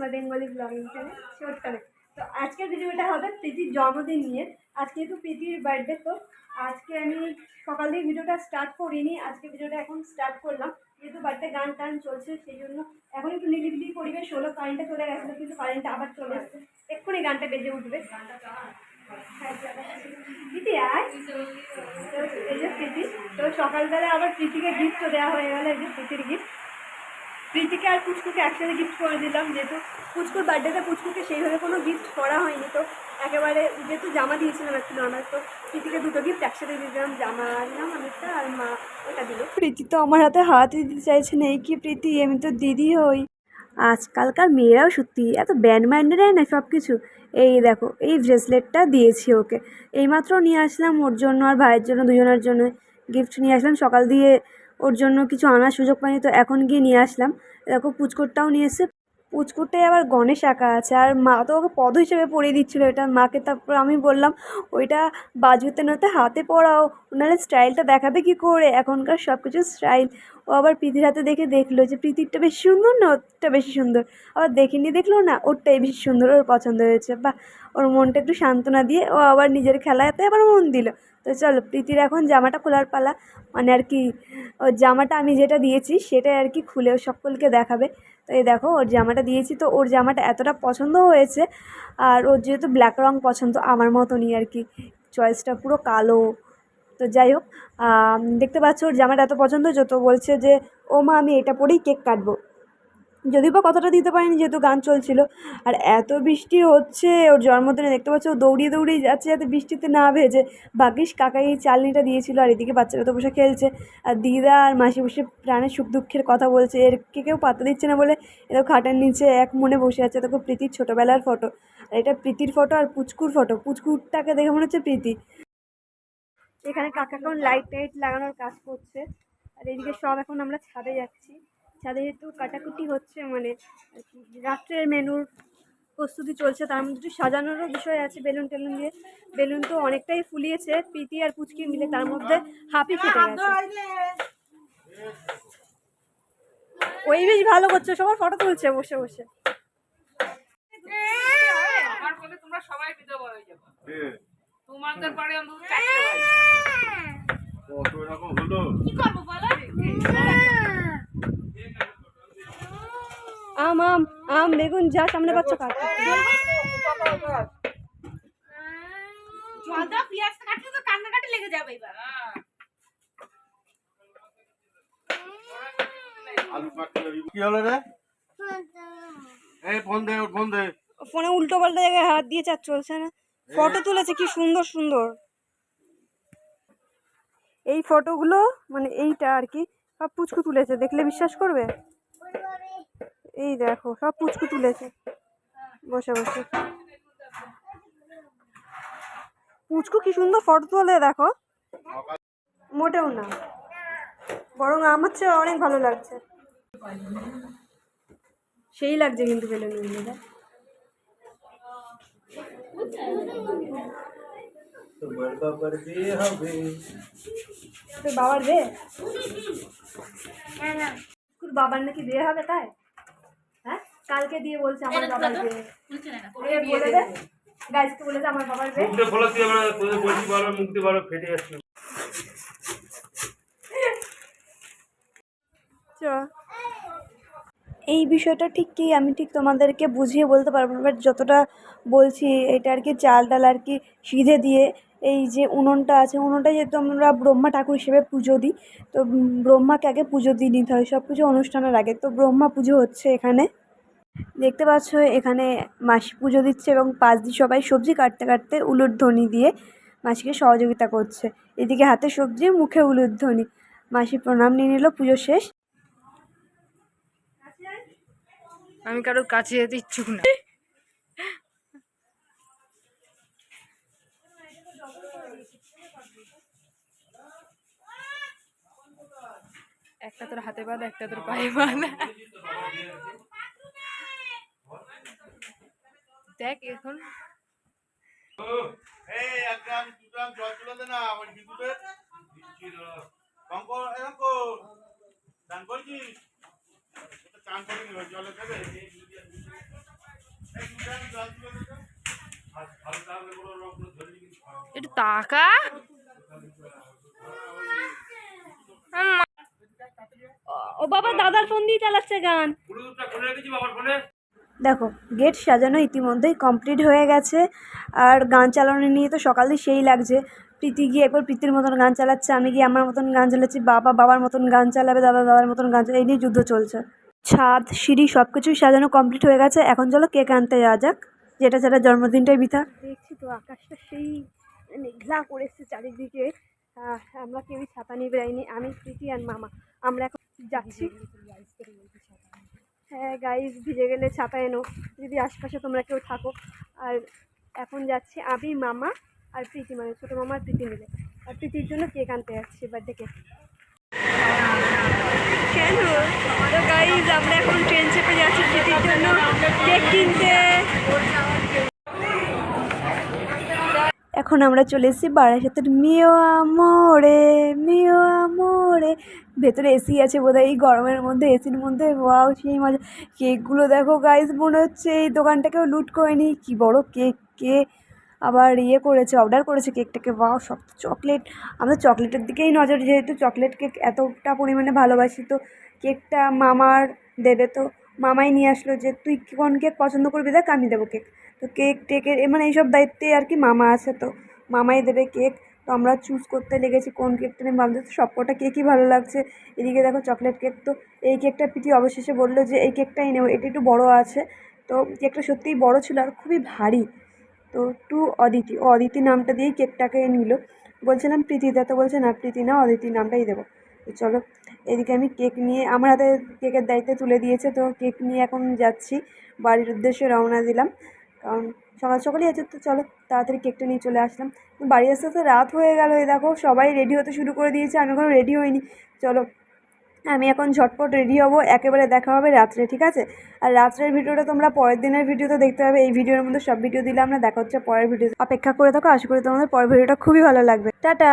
মাই Bengali blogging channel শর্টকাটে তো আজকের ভিডিওটা হবে প্রীতির জন্মদিন নিয়ে। আজকে যেহেতু প্রীতির বার্থডে তো আজকে আমি সকাল থেকে ভিডিওটা স্টার্ট করিনি। আজকে ভিডিওটা এখন স্টার্ট করলাম। যেহেতু বাড়িতে গান টান চলছে, সেই জন্য এখন একটু নিরিবিলি পরিবেশ হলো কারেন্টটা চলে গেছিল, কিন্তু কারেন্টটা আবার চলে আসছে এক্ষুনি গানটা বেজে উঠবে। প্রীতি, আয়। এই যে প্রীতি, তো সকালবেলা আবার প্রীতিকে গিফটও দেওয়া হয়ে গেল, এই যে প্রীতির গিফট প্রীতিকে আর পুচকুকে একসাথে গিফট করে দিলাম, যেহেতু পুচকুর বার্থডেতে পুচকুকে সেইভাবে কোনো গিফট করা হয়নি, তো একেবারে যেহেতু জামা দিয়েছিলাম একটু নর্মাল তো প্রীতিকে দুটো গিফট একসাথে দিয়ে দিলাম, জামা দিলাম অনেকটা, আর মা ওটা দিল। প্রীতি তো আমার হাতে হাত দিতে চাইছে না, এই কি প্রীতি, আমি তো দিদি হই। আজকালকার মেয়েরাও সত্যি এত ব্যান্ড মাইন্ডেড না সব কিছু এই দেখো, এই ব্রেসলেটটা দিয়েছি ওকে। এইমাত্র নিয়ে আসলাম ওর জন্য আর ভাইয়ের জন্য, দুজনের জন্য গিফট নিয়ে আসলাম। সকাল দিয়ে ওর জন্য কিছু আনার সুযোগ পাইনি, তো এখন গিয়ে নিয়ে আসলাম। দেখো, পুচকুরটাও নিয়ে এসে পুচকুরটাই আবার গণেশ আঁকা আছে, আর মা তো ওকে পদ হিসেবে পরিয়ে দিচ্ছিল এটা। মাকে তারপর আমি বললাম, ওইটা বাজুতে নতে হাতে পড়াও নাহলে স্টাইলটা দেখাবে কি করে? এখনকার সব কিছু স্টাইল। ও আবার প্রীতির হাতে দেখে দেখল যে প্রীতিরটা বেশি সুন্দর না, ওরটা বেশি সুন্দর। আবার দেখিনি, দেখল না, ওরটাই বেশি সুন্দর, ওর পছন্দ হয়েছে। বা ওর মনটা একটু সান্ত্বনা দিয়ে ও আবার নিজের খেলাতে আবার মন দিল। তো চলো, প্রীতির এখন জামাটা খোলার পালা। মানে আর কি, ওর জামাটা আমি যেটা দিয়েছি, সেটাই আর কি খুলে সকলকে দেখাবে। তো এই দেখো, ওর জামাটা দিয়েছি তো ওর জামাটা এতটা পছন্দ হয়েছে। আর ওর যেহেতু ব্ল্যাক রং পছন্দ, আমার মতনই আর কি। চয়েসটা পুরো কালো। তো যাই হোক দেখতে পাচ্ছ ওর জামাটা এত পছন্দ হয়েছে, তো বলছে যে ও মা আমি এটা পরেই কেক কাটবো। যদিও বা কথাটা দিতে পারিনি যেহেতু গান চলছিল। আর এত বৃষ্টি হচ্ছে, ওর জন্মদিনে দেখতে পাচ্ছ ও দৌড়িয়ে দৌড়িয়ে যাচ্ছে যাতে বৃষ্টিতে না ভেজে। ভাগ্যিস কাকাই এই চালনিটা দিয়েছিল আর এদিকে বাচ্চারা তো বসে খেলছে। আর দিদা আর মাসি বসে প্রাণের সুখ দুঃখের কথা বলছে। এর কে কেউ পাত্তা দিচ্ছে না বলে এরকম খাটের নিচে এক মনে বসে আছে। দেখো প্রীতির ছোটোবেলার ফটো। আর এটা প্রীতির ফটো আর পুচকুর ফটো। পুচকুরটাকে দেখে মনে হচ্ছে প্রীতি। এখানে কাকা এখন লাইট টাইট লাগানোর কাজ করছে। আর এদিকে সব এখন আমরা ছাদে যাচ্ছি। ছাদে যেহেতু কাটাকুটি হচ্ছে মানে রাত্রের মেনুর প্রস্তুতি চলছে তার মধ্যে একটু সাজানোরও বিষয় আছে বেলুন টেলুন দিয়ে। বেলুন তো অনেকটাই ফুলিয়েছে প্রীতি আর পুচকি মিলে তার মধ্যে হাফি ফেটে গেছে। ওই বেশ ভালো করছে সবার ফটো তুলছে বসে বসে। তোমরা সবাই তোমাদের পারে অন্তত কত এরকম হলো? কি করব আম আম আম বেগুন যা সামনে পাচ্ছ কাট। কাটলে তো কান্নাকাটি লেগে যাবে এবার। আলু কাটতে কি হলো রে? এই ফোন দে ওর ফোন দে। ফোনে উল্টো পাল্টা জায়গায় হাত দিয়ে চার চলছে না। ফটো তুলেছে কি সুন্দর সুন্দর। এই ফটোগুলো মানে এইটা আর কি সব পুচকু তুলেছে দেখলে বিশ্বাস করবে? এই দেখো সব পুচকু তুলেছে। বসে বসে। পুচকু কি সুন্দর ফটো তোলে দেখো। মোটেও না। বরং আমার চেয়ে অনেক ভালো লাগছে। সেই লাগছে কিন্তু বিয়ে হবে। তোর বাবার তোর বাবার নাকি বিয়ে হবে তাই? কালকে দিয়ে বলছে আমার বাবার বিয়ে। বলে দে। গাইজকে বলে দে আমার বাবার বিয়ে। মুখটা খোলা তুই আমরা তোদের বলছি বারবার মুখ দিয়ে বারবার ফেটে যাচ্ছে। চ। এই বিষয়টা ঠিক কি? আমি ঠিক তোমাদেরকে বুঝিয়ে বলতে পারব না বাট যতটা বলছি এটা আর কি চাল ডাল আর কি সিধে দিয়ে এই যে উনুনটা আছে উনুনটা যেহেতু আমরা ব্রহ্মা ঠাকুর হিসেবে পুজো দিই তো ব্রহ্মাকে আগে পুজো দিয়ে নিতে হয় সব কিছু অনুষ্ঠানের আগে। তো ব্রহ্মা পুজো হচ্ছে এখানে। দেখতে পাচ্ছ এখানে মাসি পুজো দিচ্ছে এবং পাঁচ দিয়ে সবাই সবজি কাটতে কাটতে উলুধ্বনি দিয়ে মাসিকে সহযোগিতা করছে। এদিকে হাতে সবজি, মুখে উলুধ্বনি মাসি প্রণাম নিয়ে নিল, পুজো শেষ। আমি কারোর কাছে যেতে ইচ্ছুক না। একটা তোর হাতে বাঁধা, একটা তোর পায়ে বাঁধা দেখ এখন এই এক গ্রাম দু গ্রাম জল তুলে দে না ওই বিদ্যুতের শঙ্কর এরকম চান করছিস চান করিনি ওই জলে দেবে। একটু টাকা ও বাবা দাদার ফোন দিয়ে চালাচ্ছে গান। ব্লুটুথটা খুলে রেখেছি বাবার ফোনে। দেখো, গেট সাজানো ইতিমধ্যেই কমপ্লিট হয়ে গেছে। আর গান চালানো নিয়ে তো সকাল সেই লাগছে। প্রীতি গিয়ে একবার প্রীতির মতন গান চালাচ্ছে, আমি গিয়ে আমার মতন গান চালাচ্ছি, বাবা বাবার মতন গান চালাবে, দাদা দাদার মতন গান চালাবে, এই নিয়ে যুদ্ধ চলছে। ছাদ, সিঁড়ি সব কিছুই সাজানো কমপ্লিট হয়ে গেছে। এখন চলো কেক আনতে যাওয়া যাক, যেটা সেটা জন্মদিনটাই বিথা। দেখছি তো আকাশটা সেই মেঘলা করেছে চারিদিকে। আমরা কেউই ছাতা নিয়ে বেরাইনি আমি প্রীতি আর মামা। আমরা এখন যাচ্ছি। হ্যাঁ গাইজ ভিজে গেলে ছাতা এনো যদি আশপাশে তোমরা কেউ থাকো। আর এখন যাচ্ছি আমি, মামা আর প্রীতি মানে ছোটো মামা আর প্রীতি মিলে। আর প্রীতির জন্য কেক আনতে যাচ্ছি বার্থডে কেক কেন? গাইজ আমরা এখন ট্রেন চেপে যাচ্ছি প্রীতির জন্য। কেক কিনতে। এখন আমরা চলে এসেছি বারাসাতের মিও আমোরে মিও আমোরে। ভেতরে এসি আছে বোধহয়, এই গরমের মধ্যে, এসির মধ্যে। ওয়াও, সেই মজা। কেকগুলো দেখো গাইজ মনে হচ্ছে এই দোকানটাকেও লুট করে নি কী বড় কেক, কে আবার ইয়ে করেছে অর্ডার করেছে কেকটাকে। ওয়াও, সব চকলেট আমরা চকলেটের দিকেই নজর, যেহেতু চকলেট কেক এতটা পরিমাণে ভালোবাসি, তো কেকটা মামার দেবে। তো মামাই নিয়ে আসলো যে, তুই কোন কেক পছন্দ করবি? দেখ, আমি দেবো কেক তো কেক টেকের মানে এইসব দায়িত্বে আর কি মামা আছে, তো মামাই দেবে কেক। তো আমরা চুজ করতে লেগেছি কোন কেকটা নিয়ে। ভাবতে তো সবকটা কেকই ভালো লাগছে। এদিকে দেখো চকলেট কেক তো এই কেকটা পিটি অবশেষে বলল যে, এই কেকটাই নেব। এটা একটু বড়ো আছে। তো কেকটা সত্যিই বড় ছিল আর খুবই ভারী। তো টু অদিতি। ও অদিতি নামটা দিয়েই কেকটাকে নিল। বলছিলাম প্রীতিদা তো বলছে, না, প্রীতি না অদিতি নামটাই দেবো। তো চলো, এদিকে আমি কেক নিয়ে, আমার হাতে কেকের দায়িত্বে তুলে দিয়েছে। তো কেক নিয়ে এখন যাচ্ছি। বাড়ির উদ্দেশ্যে রওনা দিলাম। কারণ সকাল সকালই আছে, তো চলো তাড়াতাড়ি কেকটা নিয়ে চলে আসলাম। বাড়ি আসতে আসতে রাত হয়ে গেল, এই দেখো সবাই রেডি হতে শুরু করে দিয়েছে, আমি এখনও রেডি হইনি। চলো, আমি এখন ঝটপট রেডি হব, একেবারে দেখা হবে রাত্রে, ঠিক আছে? আর রাত্রের ভিডিওটা তোমরা পরের দিনের ভিডিওতে দেখতে পাবে, এই ভিডিওর মধ্যে সব ভিডিও দিলে আমরা দেখা হচ্ছে পরের ভিডিও অপেক্ষা করে থাকো, আশা করি তোমাদের পরের ভিডিওটা খুবই ভালো লাগবে। টাটা!